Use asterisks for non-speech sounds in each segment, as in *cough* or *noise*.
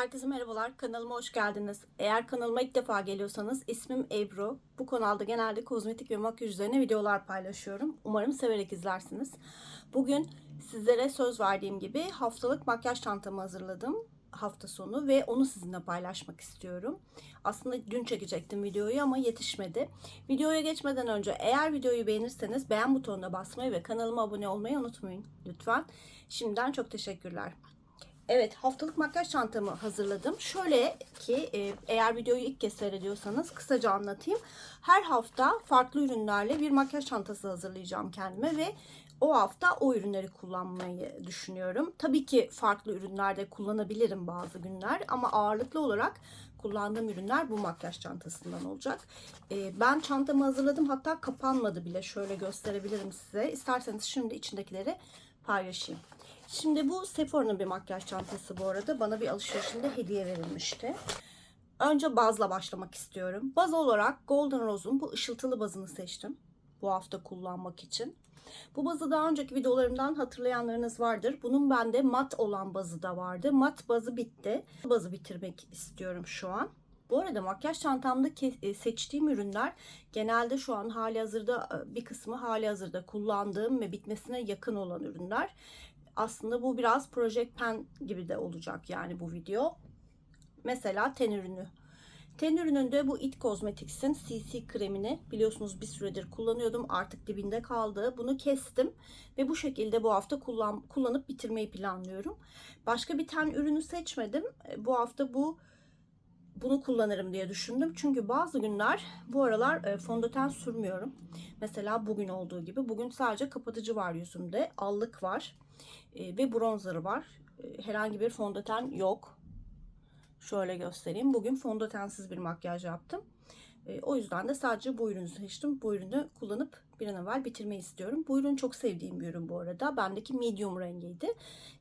Herkese merhabalar. Kanalıma hoş geldiniz. Eğer kanalıma ilk defa geliyorsanız ismim Ebru. Bu kanalda genelde kozmetik ve makyaj üzerine videolar paylaşıyorum. Umarım severek izlersiniz. Bugün sizlere söz verdiğim gibi haftalık makyaj çantamı hazırladım hafta sonu ve onu sizinle paylaşmak istiyorum. Aslında dün çekecektim videoyu ama yetişmedi. Videoya geçmeden önce eğer videoyu beğenirseniz beğen butonuna basmayı ve kanalıma abone olmayı unutmayın lütfen. Şimdiden çok teşekkürler. Evet haftalık makyaj çantamı hazırladım. Şöyle ki e, eğer videoyu ilk kez seyrediyorsanız kısaca anlatayım. Her hafta farklı ürünlerle bir makyaj çantası hazırlayacağım kendime ve o hafta o ürünleri kullanmayı düşünüyorum. Tabii ki farklı ürünlerde kullanabilirim bazı günler ama ağırlıklı olarak kullandığım ürünler bu makyaj çantasından olacak. E, ben çantamı hazırladım hatta kapanmadı bile. Şöyle gösterebilirim size. İsterseniz şimdi içindekileri paylaşayım. Şimdi bu Sephora'nın bir makyaj çantası bu arada. Bana bir alışverişinde hediye verilmişti. Önce bazla başlamak istiyorum. Baz olarak Golden Rose'un bu ışıltılı bazını seçtim. Bu hafta kullanmak için. Bu bazı daha önceki videolarımdan hatırlayanlarınız vardır. Bunun bende mat olan bazı da vardı. Mat bazı bitti. Bazı bitirmek istiyorum şu an. Bu arada makyaj çantamda ke- seçtiğim ürünler genelde şu an hali hazırda bir kısmı hali hazırda kullandığım ve bitmesine yakın olan ürünler. Aslında bu biraz Project Pen gibi de olacak yani bu video. Mesela ten ürünü. Ten ürününde bu It Cosmetics'in CC kremini biliyorsunuz bir süredir kullanıyordum. Artık dibinde kaldı. Bunu kestim ve bu şekilde bu hafta kullan, kullanıp bitirmeyi planlıyorum. Başka bir ten ürünü seçmedim. Bu hafta bu bunu kullanırım diye düşündüm. Çünkü bazı günler bu aralar e, fondöten sürmüyorum. Mesela bugün olduğu gibi. Bugün sadece kapatıcı var yüzümde. Allık var. E, ve bronzerı var. E, herhangi bir fondöten yok. Şöyle göstereyim. Bugün fondötensiz bir makyaj yaptım. E, o yüzden de sadece bu ürünü seçtim. Bu ürünü kullanıp bir an evvel bitirmeyi istiyorum. Bu ürün çok sevdiğim bir ürün bu arada. Bendeki medium rengiydi.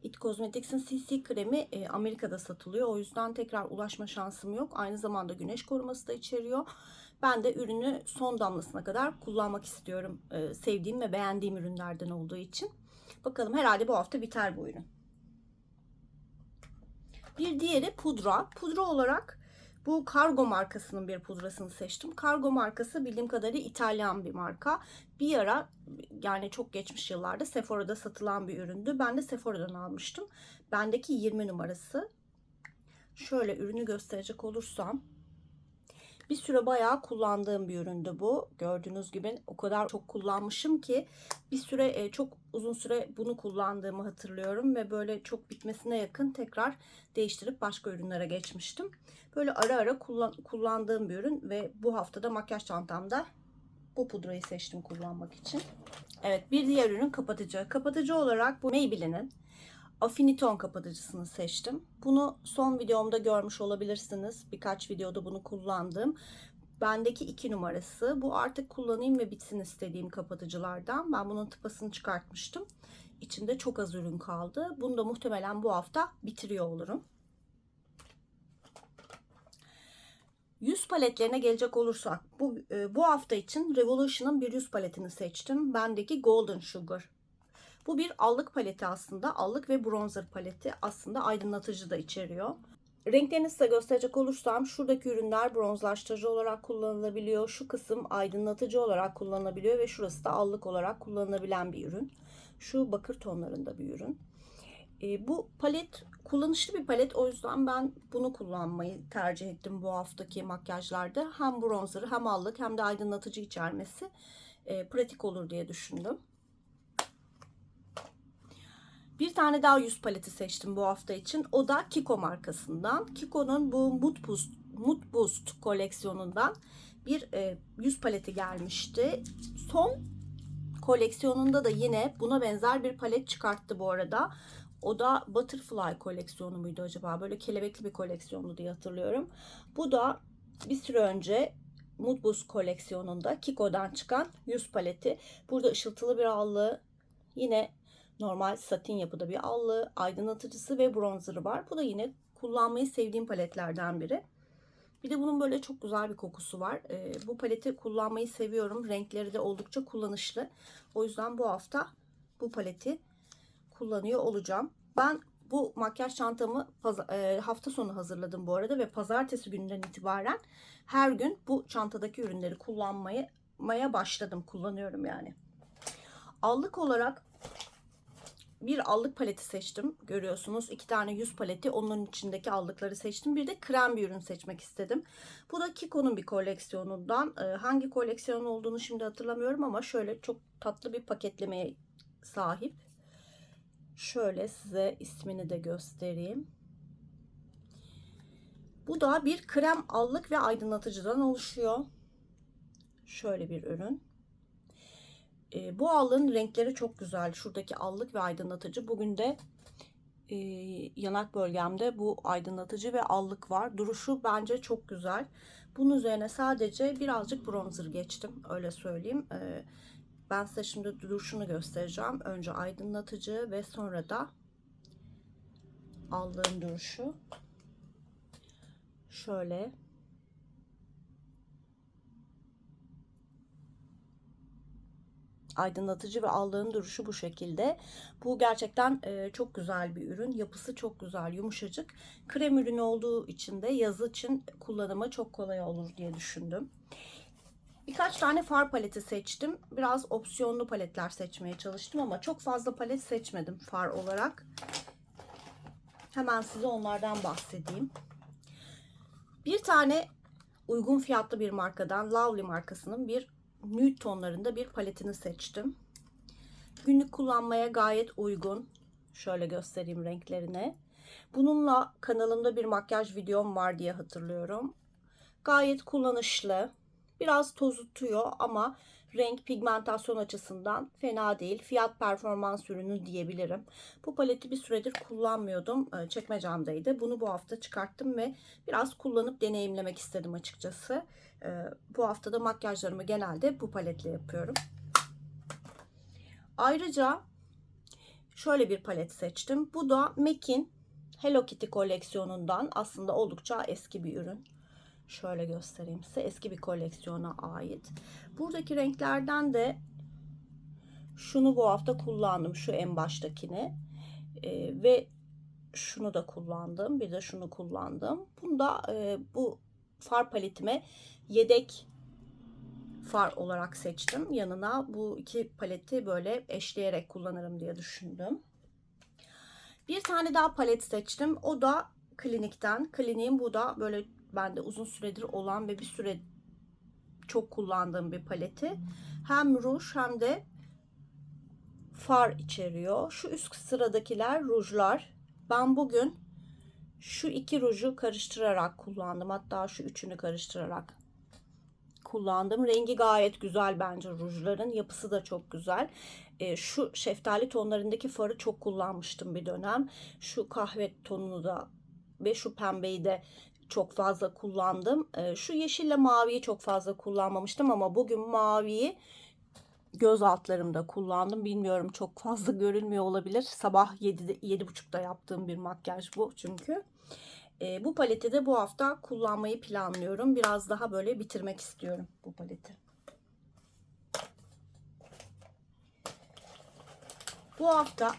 It Cosmetics'in CC kremi e, Amerika'da satılıyor. O yüzden tekrar ulaşma şansım yok. Aynı zamanda güneş koruması da içeriyor. Ben de ürünü son damlasına kadar kullanmak istiyorum. E, sevdiğim ve beğendiğim ürünlerden olduğu için. Bakalım herhalde bu hafta biter bu ürün. Bir diğeri pudra. Pudra olarak bu Cargo markasının bir pudrasını seçtim. Cargo markası bildiğim kadarıyla İtalyan bir marka. Bir ara yani çok geçmiş yıllarda Sephora'da satılan bir üründü. Ben de Sephora'dan almıştım. Bendeki 20 numarası. Şöyle ürünü gösterecek olursam bir süre bayağı kullandığım bir üründü bu. Gördüğünüz gibi o kadar çok kullanmışım ki bir süre e, çok uzun süre bunu kullandığımı hatırlıyorum ve böyle çok bitmesine yakın tekrar değiştirip başka ürünlere geçmiştim. Böyle ara ara kullan, kullandığım bir ürün ve bu haftada makyaj çantamda bu pudrayı seçtim kullanmak için. Evet bir diğer ürün kapatıcı. Kapatıcı olarak bu Maybelline'in Affiniton kapatıcısını seçtim. Bunu son videomda görmüş olabilirsiniz. Birkaç videoda bunu kullandım. Bendeki iki numarası. Bu artık kullanayım ve bitsin istediğim kapatıcılardan. Ben bunun tıpasını çıkartmıştım. İçinde çok az ürün kaldı. Bunu da muhtemelen bu hafta bitiriyor olurum. Yüz paletlerine gelecek olursak bu e, bu hafta için Revolution'ın bir yüz paletini seçtim. Bendeki Golden Sugar bu bir allık paleti aslında. Allık ve bronzer paleti aslında aydınlatıcı da içeriyor. Renklerini size gösterecek olursam şuradaki ürünler bronzlaştırıcı olarak kullanılabiliyor. Şu kısım aydınlatıcı olarak kullanılabiliyor ve şurası da allık olarak kullanılabilen bir ürün. Şu bakır tonlarında bir ürün. E, bu palet kullanışlı bir palet o yüzden ben bunu kullanmayı tercih ettim bu haftaki makyajlarda. Hem bronzer hem allık hem de aydınlatıcı içermesi e, pratik olur diye düşündüm. Bir tane daha yüz paleti seçtim bu hafta için. O da Kiko markasından. Kiko'nun bu Mood Boost, Mood Boost koleksiyonundan bir e, yüz paleti gelmişti. Son koleksiyonunda da yine buna benzer bir palet çıkarttı bu arada. O da Butterfly koleksiyonu muydu acaba? Böyle kelebekli bir koleksiyondu diye hatırlıyorum. Bu da bir süre önce Mood Boost koleksiyonunda Kiko'dan çıkan yüz paleti. Burada ışıltılı bir allığı yine normal satin yapıda bir allığı, aydınlatıcısı ve bronzerı var. Bu da yine kullanmayı sevdiğim paletlerden biri. Bir de bunun böyle çok güzel bir kokusu var. Ee, bu paleti kullanmayı seviyorum. Renkleri de oldukça kullanışlı. O yüzden bu hafta bu paleti kullanıyor olacağım. Ben bu makyaj çantamı e, hafta sonu hazırladım bu arada ve pazartesi gününden itibaren her gün bu çantadaki ürünleri kullanmaya maya başladım. Kullanıyorum yani. Allık olarak bir allık paleti seçtim. Görüyorsunuz iki tane yüz paleti. Onun içindeki allıkları seçtim. Bir de krem bir ürün seçmek istedim. Bu da Kiko'nun bir koleksiyonundan. Ee, hangi koleksiyon olduğunu şimdi hatırlamıyorum ama şöyle çok tatlı bir paketlemeye sahip. Şöyle size ismini de göstereyim. Bu da bir krem allık ve aydınlatıcıdan oluşuyor. Şöyle bir ürün. E, bu allığın renkleri çok güzel. Şuradaki allık ve aydınlatıcı. Bugün de e, yanak bölgemde bu aydınlatıcı ve allık var. Duruşu bence çok güzel. Bunun üzerine sadece birazcık bronzer geçtim. Öyle söyleyeyim. E, ben size şimdi duruşunu göstereceğim. Önce aydınlatıcı ve sonra da allığın duruşu. Şöyle aydınlatıcı ve allığın duruşu bu şekilde. Bu gerçekten e, çok güzel bir ürün. Yapısı çok güzel, yumuşacık. Krem ürünü olduğu için de yazı için kullanımı çok kolay olur diye düşündüm. Birkaç tane far paleti seçtim. Biraz opsiyonlu paletler seçmeye çalıştım ama çok fazla palet seçmedim far olarak. Hemen size onlardan bahsedeyim. Bir tane uygun fiyatlı bir markadan Lovely markasının bir nude tonlarında bir paletini seçtim. Günlük kullanmaya gayet uygun. Şöyle göstereyim renklerini. Bununla kanalımda bir makyaj videom var diye hatırlıyorum. Gayet kullanışlı. Biraz tozutuyor ama renk pigmentasyon açısından fena değil. Fiyat performans ürünü diyebilirim. Bu paleti bir süredir kullanmıyordum. Ee, Çekmecemdeydi. Bunu bu hafta çıkarttım ve biraz kullanıp deneyimlemek istedim açıkçası. Ee, Bu hafta da makyajlarımı genelde bu paletle yapıyorum. Ayrıca şöyle bir palet seçtim. Bu da MAC'in Hello Kitty koleksiyonundan aslında oldukça eski bir ürün. Şöyle göstereyim size. Eski bir koleksiyona ait. Buradaki renklerden de şunu bu hafta kullandım. Şu en baştakini. Ee, ve şunu da kullandım. Bir de şunu kullandım. Bunu da e, bu far paletime yedek far olarak seçtim. Yanına bu iki paleti böyle eşleyerek kullanırım diye düşündüm. Bir tane daha palet seçtim. O da klinikten. Kliniğin bu da böyle bende uzun süredir olan ve bir süre çok kullandığım bir paleti. Hem ruj hem de far içeriyor. Şu üst sıradakiler rujlar. Ben bugün şu iki ruju karıştırarak kullandım. Hatta şu üçünü karıştırarak kullandım. Rengi gayet güzel bence rujların. Yapısı da çok güzel. E, şu şeftali tonlarındaki farı çok kullanmıştım bir dönem. Şu kahve tonunu da ve şu pembeyi de çok fazla kullandım. E, şu yeşille maviyi çok fazla kullanmamıştım ama bugün maviyi göz altlarımda kullandım. Bilmiyorum çok fazla *laughs* görünmüyor olabilir. Sabah 7'de 7.30'da yaptığım bir makyaj bu çünkü. E, bu paleti de bu hafta kullanmayı planlıyorum. Biraz daha böyle bitirmek istiyorum bu paleti. Bu hafta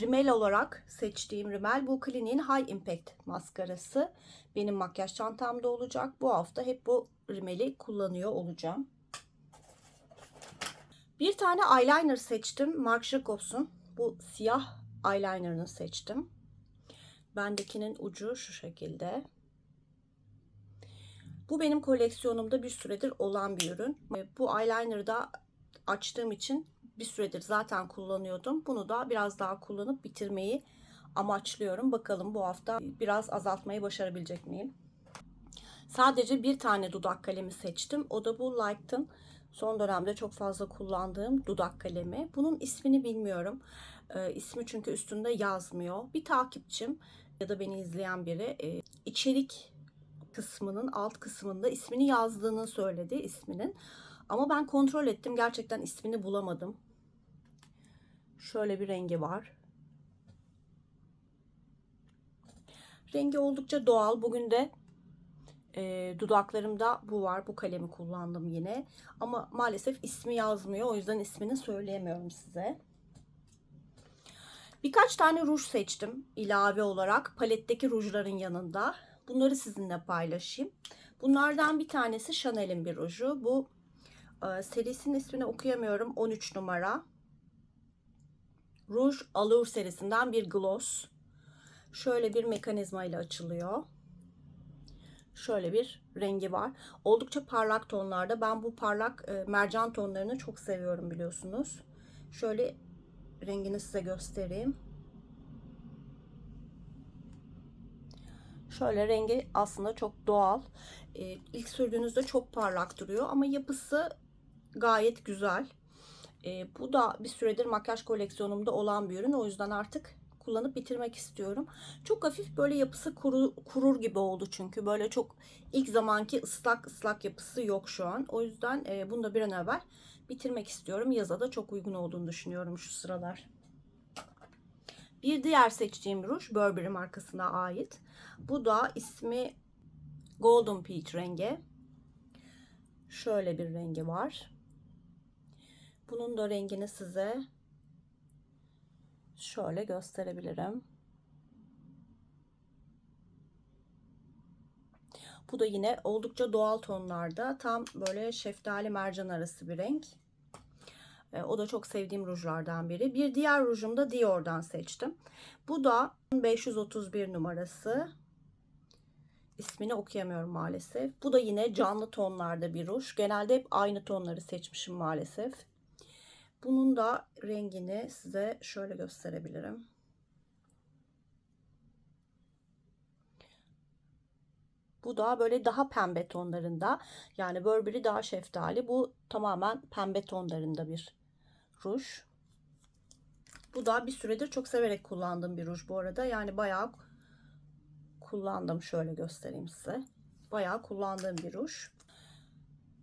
rimel olarak seçtiğim rimel bu Clinique'in High Impact maskarası. Benim makyaj çantamda olacak. Bu hafta hep bu rimeli kullanıyor olacağım. Bir tane eyeliner seçtim. Marc Jacobs'un. Bu siyah eyelinerını seçtim. Bendekinin ucu şu şekilde. Bu benim koleksiyonumda bir süredir olan bir ürün. Bu eyeliner'ı da açtığım için bir süredir zaten kullanıyordum. Bunu da biraz daha kullanıp bitirmeyi amaçlıyorum. Bakalım bu hafta biraz azaltmayı başarabilecek miyim? Sadece bir tane dudak kalemi seçtim. O da bu Light'ın son dönemde çok fazla kullandığım dudak kalemi. Bunun ismini bilmiyorum. Ee, ismi çünkü üstünde yazmıyor. Bir takipçim ya da beni izleyen biri e, içerik kısmının alt kısmında ismini yazdığını söyledi isminin. Ama ben kontrol ettim. Gerçekten ismini bulamadım. Şöyle bir rengi var. Rengi oldukça doğal. Bugün de e, dudaklarımda bu var. Bu kalemi kullandım yine. Ama maalesef ismi yazmıyor. O yüzden ismini söyleyemiyorum size. Birkaç tane ruj seçtim ilave olarak paletteki rujların yanında. Bunları sizinle paylaşayım. Bunlardan bir tanesi Chanel'in bir ruju. Bu e, serisinin ismini okuyamıyorum. 13 numara. Rouge Allure serisinden bir gloss. Şöyle bir mekanizma ile açılıyor. Şöyle bir rengi var. Oldukça parlak tonlarda. Ben bu parlak e, mercan tonlarını çok seviyorum biliyorsunuz. Şöyle rengini size göstereyim. Şöyle rengi aslında çok doğal. Ee, ilk sürdüğünüzde çok parlak duruyor ama yapısı gayet güzel. Ee, bu da bir süredir makyaj koleksiyonumda olan bir ürün. O yüzden artık kullanıp bitirmek istiyorum. Çok hafif böyle yapısı kuru, kurur gibi oldu çünkü. Böyle çok ilk zamanki ıslak ıslak yapısı yok şu an. O yüzden e, bunu da bir an evvel bitirmek istiyorum. Yaza da çok uygun olduğunu düşünüyorum şu sıralar. Bir diğer seçtiğim ruj Burberry markasına ait. Bu da ismi Golden Peach rengi. Şöyle bir rengi var. Bunun da rengini size şöyle gösterebilirim. Bu da yine oldukça doğal tonlarda. Tam böyle şeftali mercan arası bir renk. E, o da çok sevdiğim rujlardan biri. Bir diğer rujum da Dior'dan seçtim. Bu da 531 numarası. İsmini okuyamıyorum maalesef. Bu da yine canlı tonlarda bir ruj. Genelde hep aynı tonları seçmişim maalesef. Bunun da rengini size şöyle gösterebilirim. Bu da böyle daha pembe tonlarında. Yani Burberry daha şeftali. Bu tamamen pembe tonlarında bir ruj. Bu da bir süredir çok severek kullandığım bir ruj bu arada. Yani bayağı kullandım. Şöyle göstereyim size. Bayağı kullandığım bir ruj.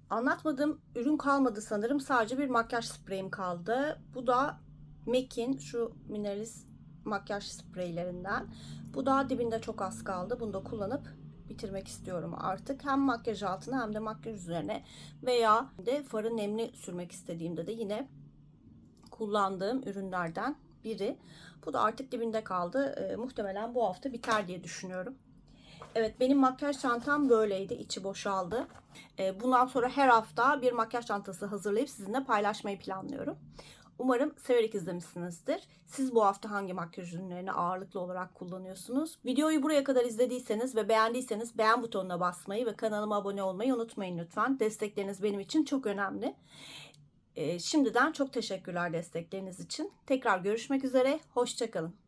Anlatmadığım ürün kalmadı sanırım. Sadece bir makyaj spreyim kaldı. Bu da MAC'in şu Mineralis makyaj spreylerinden. Bu da dibinde çok az kaldı. Bunu da kullanıp bitirmek istiyorum artık. Hem makyaj altına hem de makyaj üzerine veya de farı nemli sürmek istediğimde de yine kullandığım ürünlerden biri. Bu da artık dibinde kaldı. E, muhtemelen bu hafta biter diye düşünüyorum. Evet benim makyaj çantam böyleydi. içi boşaldı. E, bundan sonra her hafta bir makyaj çantası hazırlayıp sizinle paylaşmayı planlıyorum. Umarım severek izlemişsinizdir. Siz bu hafta hangi makyaj ürünlerini ağırlıklı olarak kullanıyorsunuz? Videoyu buraya kadar izlediyseniz ve beğendiyseniz beğen butonuna basmayı ve kanalıma abone olmayı unutmayın lütfen. Destekleriniz benim için çok önemli. Ee, şimdiden çok teşekkürler destekleriniz için. Tekrar görüşmek üzere. Hoşçakalın.